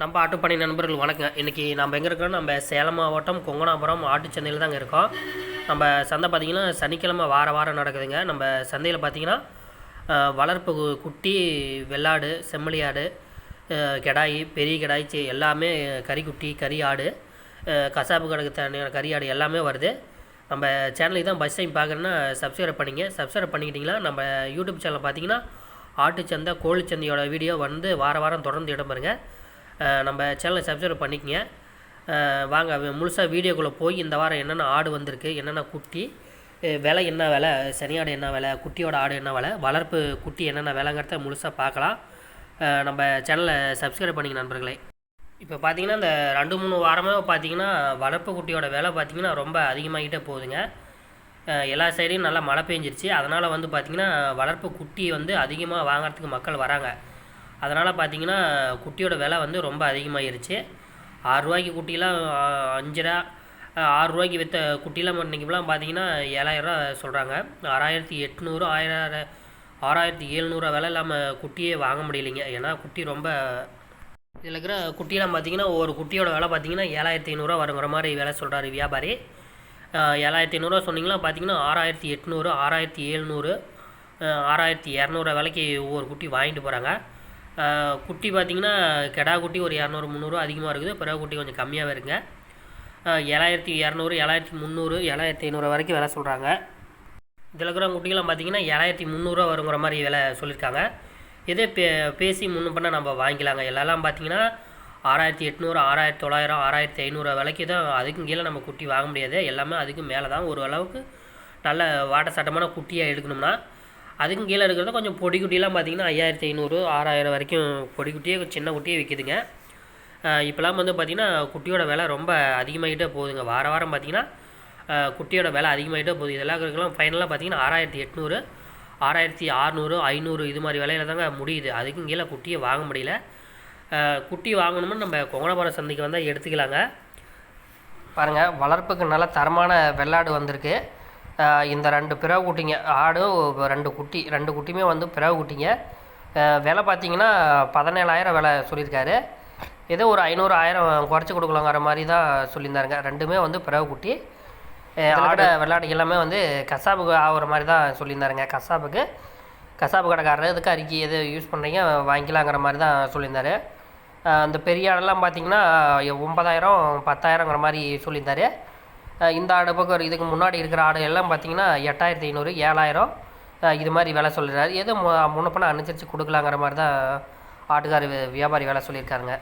நம்ம ஆட்டுப்பணி நண்பர்கள் வணக்கம். இன்றைக்கி நம்ம எங்கே இருக்கோம் நம்ம சேலம் மாவட்டம் கொங்கனாபுரம் ஆட்டுச்சந்தையில் தாங்க இருக்கோம். நம்ம சந்தை பார்த்திங்கன்னா சனிக்கிழமை வார வாரம் நடக்குதுங்க. நம்ம சந்தையில் பார்த்திங்கன்னா வளர்ப்பு குட்டி வெள்ளாடு செம்மறியாடு அஹ், கெடாய் பெரிய கெடாய் எல்லாமே கறிக்குட்டி கறி ஆடு கசாப்பு கடைக்கு தனியான கறி ஆடு எல்லாமே வருது. நம்ம சேனலுக்கு தான் ஃபஸ்ட் டைம் பார்க்குறேன்னா சப்ஸ்கிரைப் பண்ணிங்க. சப்ஸ்கிரைப் பண்ணிக்கிட்டிங்கன்னா நம்ம யூடியூப் சேனல் பார்த்தீங்கன்னா ஆட்டுச்சந்தை கோழிச்சந்தையோட வீடியோ வந்து வார வாரம் தொடர்ந்து இடம்பெறுங்க. நம்ம சேனலை சப்ஸ்கிரைப் பண்ணிக்கங்க. வாங்க முழுசாக வீடியோக்குள்ளே போய் இந்த வாரம் என்னென்ன ஆடு வந்திருக்கு என்னென்ன குட்டி விலை என்ன விலை சனியாடு என்ன விலை குட்டியோட ஆடு என்ன விலை வளர்ப்பு குட்டி என்னென்ன விலைங்கிறத முழுசாக பார்க்கலாம். நம்ம சேனலை சப்ஸ்கிரைப் பண்ணிங்க நண்பர்களே. இப்போ பார்த்தீங்கன்னா இந்த ரெண்டு மூணு வாரமாக பார்த்தீங்கன்னா வளர்ப்பு குட்டியோட விலை பார்த்திங்கன்னா ரொம்ப அதிகமாகிட்டே போகுதுங்க. எல்லா சைடையும் நல்லா மழை பெஞ்சிருச்சு. அதனால் வந்து பார்த்திங்கன்னா வளர்ப்பு குட்டி வந்து அதிகமாக வாங்குறதுக்கு மக்கள் வராங்க. அதனால் பார்த்தீங்கன்னா குட்டியோட விலை வந்து ரொம்ப அதிகமாகிருச்சு ஆறுரூவாய்க்கு குட்டிலாம் ஆ, ஆறுரூவாய்க்கு விற்ற குட்டிலாம் இன்றைக்கிலாம் பார்த்தீங்கன்னா ஏழாயிரரூவா சொல்கிறாங்க ஆறாயிரத்தி எட்நூறு ஆயிரம் ஆறாயிரத்தி எழுநூறுவா விலை இல்லாமல் குட்டியே வாங்க முடியலைங்க. ஏன்னா குட்டி ரொம்ப இதில் இருக்கிற குட்டியெல்லாம் பார்த்தீங்கன்னா ஒரு குட்டியோட விலை பார்த்தீங்கன்னா ஏழாயிரத்தி ஐநூறுரூவா வருங்கிற மாதிரி விலை சொல்கிறாரு வியாபாரி. ஏழாயிரத்தி ஐநூறுரூவா சொன்னீங்கன்னா பார்த்தீங்கன்னா ஆறாயிரத்தி எட்நூறு ஆறாயிரத்தி ஏழ்நூறு ஆறாயிரத்தி இரநூறுவா விலைக்கு ஒவ்வொரு குட்டி வாங்கிட்டு போகிறாங்க குட்டி பார்த்தீங்கன்னா கெடா குட்டி ஒரு இரநூறு முந்நூறுவா அதிகமாக இருக்குது. பிறகு குட்டி கொஞ்சம் கம்மியாகவே இருக்குங்க. ஏழாயிரத்தி இரநூறு ஏழாயிரத்தி முந்நூறு ஏழாயிரத்தி ஐநூறு வரைக்கும் விலை சொல்கிறாங்க இதில் இருக்கிற குட்டிகள்லாம் பார்த்தீங்கன்னா ஏழாயிரத்தி முந்நூறுரூவா வருங்கிற மாதிரி விலை சொல்லியிருக்காங்க. இதே பே பேசி முன்ன பண்ண நம்ம வாங்கிக்கலாங்க. எல்லாம் பார்த்தீங்கன்னா ஆறாயிரத்தி எட்நூறு ஆறாயிரத்தி தொள்ளாயிரம் ஆறாயிரத்தி ஐநூறு விலைக்கு தான் அதுக்கும் கீழே நம்ம குட்டி வாங்க முடியாது. எல்லாமே அதுக்கு மேலே தான். ஒரு அளவுக்கு நல்ல வாட்ட சட்டமான குட்டியாக எடுக்கணும்னா அதுக்கும் கீழே இருக்கிறது கொஞ்சம் பொடி குட்டிலாம் பார்த்தீங்கன்னா ஐயாயிரத்தி ஐநூறு ஆறாயிரம் வரைக்கும் பொடி குட்டியே சின்ன குட்டியே விற்கிதுங்க இப்போலாம் வந்து பார்த்திங்கன்னா குட்டியோட விலை ரொம்ப அதிகமாகிட்டே போகுதுங்க. வார வாரம் பார்த்திங்கன்னா குட்டியோட விலை அதிகமாகிட்டே போகுது. இதெல்லாம் இருக்கலாம் ஃபைனலாக பார்த்தீங்கன்னா ஆறாயிரத்தி எட்நூறு ஆறாயிரத்தி அறநூறு ஐநூறு இது மாதிரி விலையில தாங்க முடியுது. அதுக்கும் கீழே குட்டியை வாங்க முடியல. குட்டி வாங்கணும்னு நம்ம கொங்கணபுரம் சந்தைக்கு வந்தால் எடுத்துக்கலாங்க. பாருங்கள் வளர்ப்புக்கு நல்ல தரமான வெள்ளாடு வந்திருக்கு. இந்த ரெண்டு பிறகு குட்டிங்க. ஆடும் ரெண்டு குட்டி ரெண்டு குட்டியுமே வந்து பிறகு குட்டிங்க. விலை பார்த்தீங்கன்னா பதினேழாயிரம் விலை சொல்லியிருக்காரு. ஏதோ ஒரு ஐநூறு ஆயிரம் குறைச்சி கொடுக்கலாங்கிற மாதிரி தான் சொல்லியிருந்தாருங்க. ரெண்டுமே வந்து பிறகு குட்டி ஆட வெள்ளாடு எல்லாமே வந்து கசாப்புக்கு ஆகுற மாதிரி தான் சொல்லியிருந்தாருங்க. கசாப்புக்கு கசாப்பு கடைக்காரர் எதுக்கு அரிக்கி எது யூஸ் பண்ணுறீங்க வாங்கிக்கலாங்கிற மாதிரி தான் சொல்லியிருந்தாரு. அந்த பெரிய ஆடெல்லாம் பார்த்தீங்கன்னா ஒன்பதாயிரம் பத்தாயிரங்கிற மாதிரி சொல்லியிருந்தாரு. இந்த ஆடு பக்கம் இதுக்கு முன்னாடி இருக்கிற ஆடு எல்லாம் பார்த்தீங்கன்னா எட்டாயிரத்தி ஐநூறு ஏழாயிரம். இது மாதிரி விலை சொல்கிறாரு எது மு முன்னப்பண்ண அனுசரித்து கொடுக்கலாங்கிற மாதிரி தான் ஆட்டுக்கார் வியாபாரி வேலை சொல்லியிருக்காருங்க.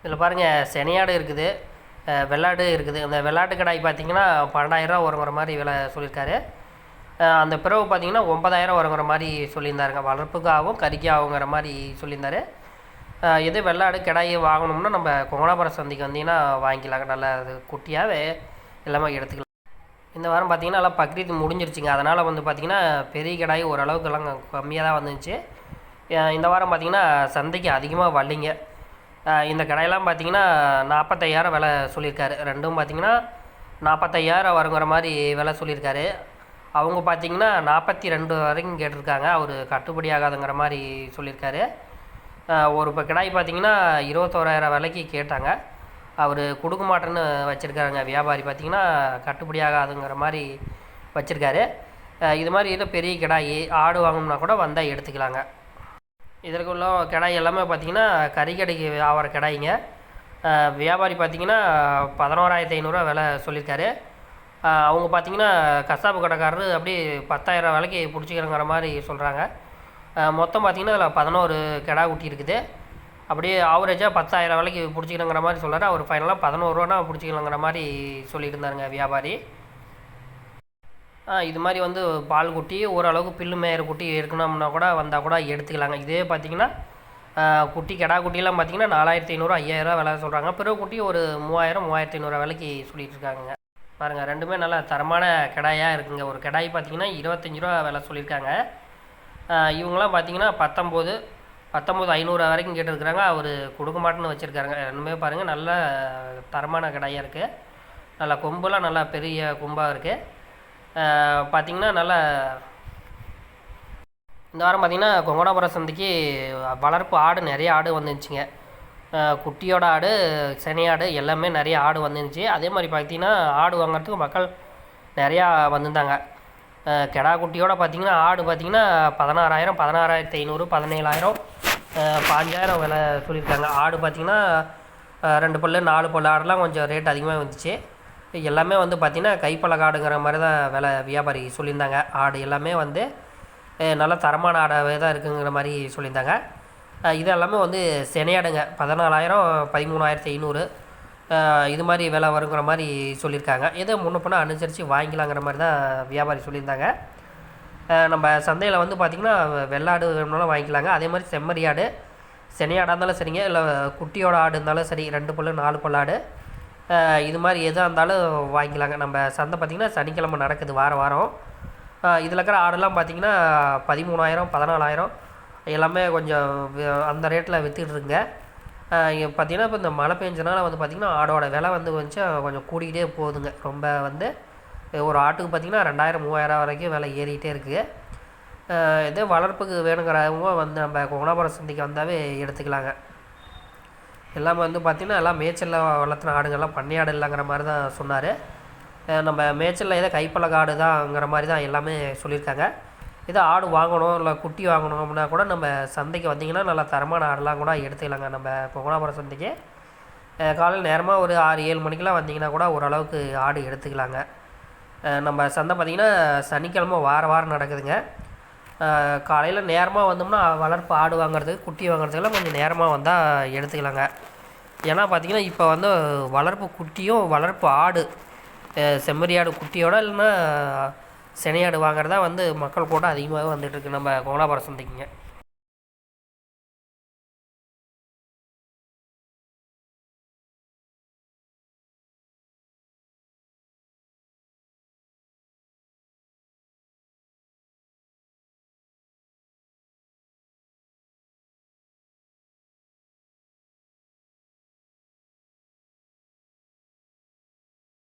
இதில் பாருங்கள் செனையாடு இருக்குது வெள்ளாடு இருக்குது. அந்த வெள்ளாட்டு கடாய் பார்த்தீங்கன்னா பன்னெண்டாயிரரூவா வருங்கிற மாதிரி விலை சொல்லியிருக்காரு. அந்த பிறகு பார்த்தீங்கன்னா ஒன்பதாயிரம் வருங்கிற மாதிரி சொல்லியிருந்தாருங்க. வளர்ப்புக்காகவும் கறிக்காகுங்கிற மாதிரி சொல்லியிருந்தாரு. அஹ் வெள்ளாடு கிடாய் வாங்கணும்னா நம்ம கொங்கனாபுரம் சந்தைக்கு வந்தீங்கன்னா வாங்கிக்கலாங்க. நல்லா அது குட்டியாகவே எல்லாமே எடுத்துக்கலாம். இந்த வாரம் பார்த்திங்கன்னா எல்லாம் பக்ரீத் முடிஞ்சிருச்சுங்க. அதனால் வந்து பார்த்திங்கன்னா பெரிய கிடாய் ஓரளவுக்குலாம் கம்மியாக தான் வந்துச்சு. இந்த வாரம் பார்த்திங்கன்னா சந்தைக்கு அதிகமாக வரலைங்க. இந்த கடையெல்லாம் பார்த்திங்கன்னா நாற்பத்தையாயிரம் விலை சொல்லியிருக்காரு. ரெண்டும் பார்த்தீங்கன்னா நாற்பத்தையாயிரம் வருங்கிற மாதிரி விலை சொல்லியிருக்காரு. அவங்க பார்த்தீங்கன்னா நாற்பத்தி ரெண்டு வரைக்கும் கேட்டிருக்காங்க. அவர் கட்டுப்படி ஆகாதுங்கிற மாதிரி சொல்லியிருக்காரு. ஒரு இப்போ கிடாய் பார்த்தீங்கன்னா இருபத்தோராயிரம் விலைக்கு கேட்டாங்க. அவர் கொடுக்க மாட்டேன்னு வச்சுருக்காருங்க வியாபாரி பார்த்திங்கன்னா கட்டுப்படி ஆகாதுங்கிற மாதிரி வச்சுருக்காரு. இது மாதிரி ஏதோ பெரிய கிடாய் ஆடு வாங்கணும்னா கூட வந்தால் எடுத்துக்கலாங்க. இதற்கு உள்ள கிடாய் எல்லாமே பார்த்தீங்கன்னா கறிக்கடைக்கு ஆகிற கிடாய்ங்க. வியாபாரி பார்த்திங்கன்னா பதினோராயிரத்தி ஐநூறுரூவா விலை சொல்லியிருக்காரு. அவங்க பார்த்திங்கன்னா கசாப்பு கடைக்காரரு அப்படியே பத்தாயிரம் விலைக்கு பிடிச்சிக்கிறங்கிற மாதிரி சொல்கிறாங்க மொத்தம் பார்த்திங்கன்னா அதில் பதினோரு கிடா குட்டி இருக்குது. அப்படியே ஆவரேஜாக பத்தாயிரம் விலைக்கு பிடிச்சிக்கணுங்கிற மாதிரி சொல்கிறாரு அவர் ஃபைனலாக பதினோருவானா பிடிச்சிக்கலாங்கிற மாதிரி சொல்லியிருந்தாருங்க இருந்தாருங்க வியாபாரி. ஆ, இது மாதிரி வந்து பால் குட்டி ஓரளவுக்கு பில்லு மேயிற குட்டி இருக்கணும்னா கூட வந்தால் கூட எடுத்துக்கலாங்க. இதே பார்த்தீங்கன்னா குட்டி கெடா குட்டிலாம் பார்த்தீங்கன்னா நாலாயிரத்தி ஐநூறு ஐயாயிரம் விலை சொல்கிறாங்க பிறகு குட்டி ஒரு மூவாயிரம் மூவாயிரத்தி ஐநூறு விலைக்கு சொல்லிட்டு இருக்காங்க. பாருங்கள் ரெண்டுமே நல்லா தரமான கிடாயாக இருக்குங்க. ஒரு கிடாய் பார்த்தீங்கன்னா இருபத்தஞ்சி ரூபா விலை சொல்லியிருக்காங்க. இவங்களாம் பார்த்தீங்கன்னா பத்தொம்போது பத்தொம்போது ஐநூறு வரைக்கும் கேட்டிருக்கிறாங்க. அவர் கொடுக்க மாட்டேன்னு வச்சுருக்காருங்க. ரெண்டுமே பாருங்கள் நல்ல தரமான கடையாக இருக்குது நல்லா கொம்புலாம் நல்லா பெரிய கொம்பாக இருக்குது பார்த்திங்கன்னா நல்லா இந்த வாரம் பார்த்திங்கன்னா கொங்கடாபுரம் சந்தைக்கு வளர்ப்பு ஆடு நிறைய ஆடு வந்துச்சுங்க குட்டியோட ஆடு செனையாடு எல்லாமே நிறைய ஆடு வந்துருந்துச்சு. அதே மாதிரி பார்த்திங்கன்னா ஆடு வாங்குறதுக்கு மக்கள் நிறையா வந்திருந்தாங்க. கெடா குட்டியோட பார்த்திங்கன்னா ஆடு பார்த்தீங்கன்னா பதினாறாயிரம் பதினாறாயிரத்தி ஐநூறு பதினேழாயிரம். பாஞ்சாயிரம் விலை சொல்லியிருக்காங்க. ஆடு பார்த்திங்கன்னா ரெண்டு பல்லு நாலு பல்லு ஆடெலாம் கொஞ்சம் ரேட் அதிகமாக வந்துச்சு. எல்லாமே வந்து பார்த்திங்கன்னா கைப்பழக ஆடுங்கிற மாதிரி தான் விலை வியாபாரி சொல்லியிருந்தாங்க. ஆடு எல்லாமே வந்து நல்ல தரமான ஆடாகவே தான் இருக்குங்கிற மாதிரி சொல்லியிருந்தாங்க. இது எல்லாமே வந்து செனையாடுங்க. பதினாலாயிரம் பதிமூணாயிரத்தி ஐநூறு இது மாதிரி விலை வருங்கிற மாதிரி சொல்லியிருக்காங்க. எதோ முன்ன பின்ன அனுசரித்து வாங்கிக்கலாங்கிற மாதிரி தான் வியாபாரி சொல்லியிருந்தாங்க. நம்ம சந்தையில் வந்து பார்த்திங்கன்னா வெள்ளாடு வேணும்னாலும் வாங்கிக்கலாங்க. அதே மாதிரி செம்மறி ஆடு. செனையாடாக இருந்தாலும் சரிங்க. இல்லை குட்டியோட ஆடு இருந்தாலும் சரி ரெண்டு பல்லு நாலு பல்லு ஆடு. இது மாதிரி எதாக இருந்தாலும் வாங்கிக்கலாங்க. நம்ம சந்தை பார்த்திங்கன்னா சனிக்கிழமை நடக்குது வார வாரம். இதில் இருக்கிற ஆடெல்லாம் பார்த்திங்கன்னா பதிமூணாயிரம் பதினாலாயிரம். எல்லாமே கொஞ்சம் அந்த ரேட்டில் விற்றுட்ருங்க பார்த்திங்கன்னா பார்த்தீங்கன்னா இப்போ இந்த மழை பெஞ்சனால வந்து பார்த்திங்கன்னா ஆடோட விலை வந்து கொஞ்சம் கொஞ்சம் கூடிக்கிட்டே போகுதுங்க. ரொம்ப வந்து ஒரு ஆட்டுக்கு பார்த்திங்கன்னா ரெண்டாயிரம் மூவாயிரம் வரைக்கும் விலை ஏறிக்கிட்டே இருக்குது இதே வளர்ப்புக்கு வேணுங்கிறவங்க வந்து நம்ம கோணாபுரம் சந்தைக்கு வந்தாவே எடுத்துக்கலாங்க. எல்லாமே வந்து பார்த்திங்கன்னா எல்லாம் மேய்ச்சலில் வளர்த்துன ஆடுங்கள்லாம் பண்ணையாடு இல்லைங்கிற மாதிரி தான் சொன்னார். நம்ம மேய்ச்சலில் ஏதோ கைப்பழக ஆடு தான்ங்கிற மாதிரி தான் எல்லாமே சொல்லியிருக்காங்க. ஏதோ ஆடு வாங்கணும் இல்லை குட்டி வாங்கணும் அப்படின்னா கூட நம்ம சந்தைக்கு வந்திங்கன்னா நல்லா தரமான ஆடெலாம் கூட எடுத்துக்கலாங்க நம்ம இப்போ சந்தைக்கு. காலையில் நேரமாக ஒரு ஆறு ஏழு மணிக்கெலாம் வந்தீங்கன்னா கூட ஓரளவுக்கு ஆடு எடுத்துக்கலாங்க. நம்ம சந்தை பார்த்திங்கன்னா சனிக்கிழமை வார வாரம் நடக்குதுங்க. காலையில் நேரமாக வந்தோம்னா வளர்ப்பு ஆடு வாங்குறதுக்கு குட்டி வாங்குறதுக்கெல்லாம் கொஞ்சம் நேரமாக வந்தால் எடுத்துக்கலாங்க. ஏன்னா பார்த்திங்கன்னா இப்போ வந்து வளர்ப்பு குட்டியும் வளர்ப்பு ஆடு செம்மறி ஆடு குட்டியோட இல்லைன்னா செனையாடு வாங்குறதா வந்து மக்கள் கூட அதிகமாகவே வந்துட்டுருக்கு நம்ம கோலாபுரம் சந்தைக்குங்க.